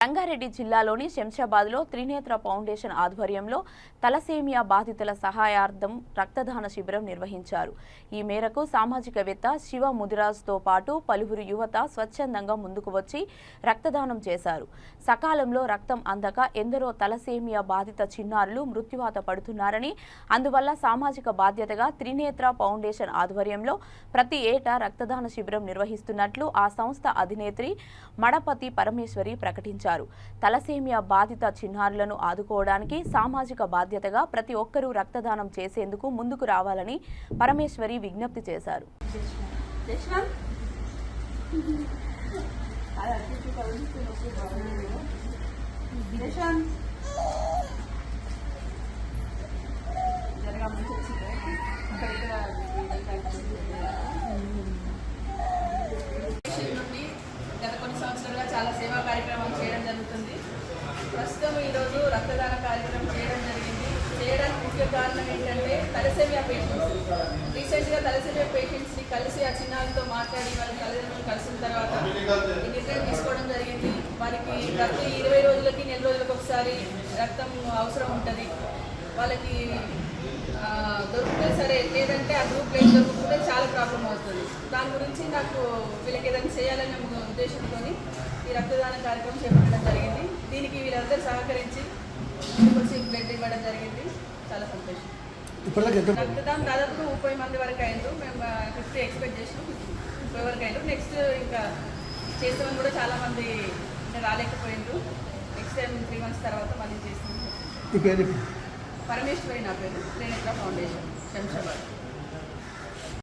రంగారెడ్డి జిల్లాలోని శంషాబాద్లో త్రినేత్ర ఫౌండేషన్ ఆధ్వర్యంలో తలసేమియా బాధితుల సహాయార్థం రక్తదాన శిబిరం నిర్వహించారు. ఈ మేరకు సామాజికవేత్త శివ ముదిరాజ్తో పాటు పలువురు యువత స్వచ్ఛందంగా ముందుకు వచ్చి రక్తదానం చేశారు. సకాలంలో రక్తం అందక ఎందరో తలసేమియా బాధిత చిన్నారులు మృత్యువాత పడుతున్నారని అందువల్ల సామాజిక బాధ్యతగా త్రినేత్ర ఫౌండేషన్ ఆధ్వర్యంలో ప్రతి ఏటా రక్తదాన శిబిరం నిర్వహిస్తున్నట్లు ఆ సంస్థ అధినేత్రి మడపతి పరమేశ్వరి ప్రకటించారు. తలసేమియా బాధిత చిన్నారులను ఆదుకోవడానికి సామాజిక బాధ్యతగా ప్రతి ఒక్కరూ రక్తదానం చేసేందుకు ముందుకు రావాలని పరమేశ్వరి విజ్ఞప్తి చేశారు. ఫౌండేషన్ ముఖ్య కారణం ఏంటంటే తలసేమియా పేషెంట్స్. రీసెంట్గా తలసేమియా పేషెంట్స్ని కలిసి ఆ చిన్నారులతో మాట్లాడి వాళ్ళ తల్లిదండ్రులు కలిసిన తర్వాత ఈ నిర్ణయం తీసుకోవడం జరిగింది. వారికి ప్రతి ఇరవై రోజులకి నెల రోజులకు ఒకసారి రక్తం అవసరం ఉంటుంది. వాళ్ళకి దొరుకుతే దొరికితే సరే లేదంటే ఆ గ్రూప్ లేదు దొరకకపోతే చాలా ప్రాబ్లం అవుతుంది. దాని గురించి నాకు వీళ్ళకి ఏదైనా చేయాలనే ఉద్దేశంతో ఈ రక్తదాన కార్యక్రమం చేపట్టడం జరిగింది. దీనికి వీళ్ళందరూ సహకరించి ముందుకు బ్లడ్ ఇవ్వడం జరిగింది. చాలా సంతోషం. రక్తదానం దాదాపు ముప్పై మంది వరకు అయింది మేము ఫిఫ్టీ ఎక్స్పెక్ట్ చేసినాం. ముప్పై వరకు అయింది నెక్స్ట్ ఇంకా చేస్తామని కూడా చాలా మంది రాలేకపోయిండ్రు నెక్స్ట్ టైం త్రీ మంత్స్ తర్వాత మళ్ళీ చేస్తాం మీ పేరు పరమేశ్వరి నా పేరు. త్రినేత్ర ఫౌండేషన్. శంషాబాద్.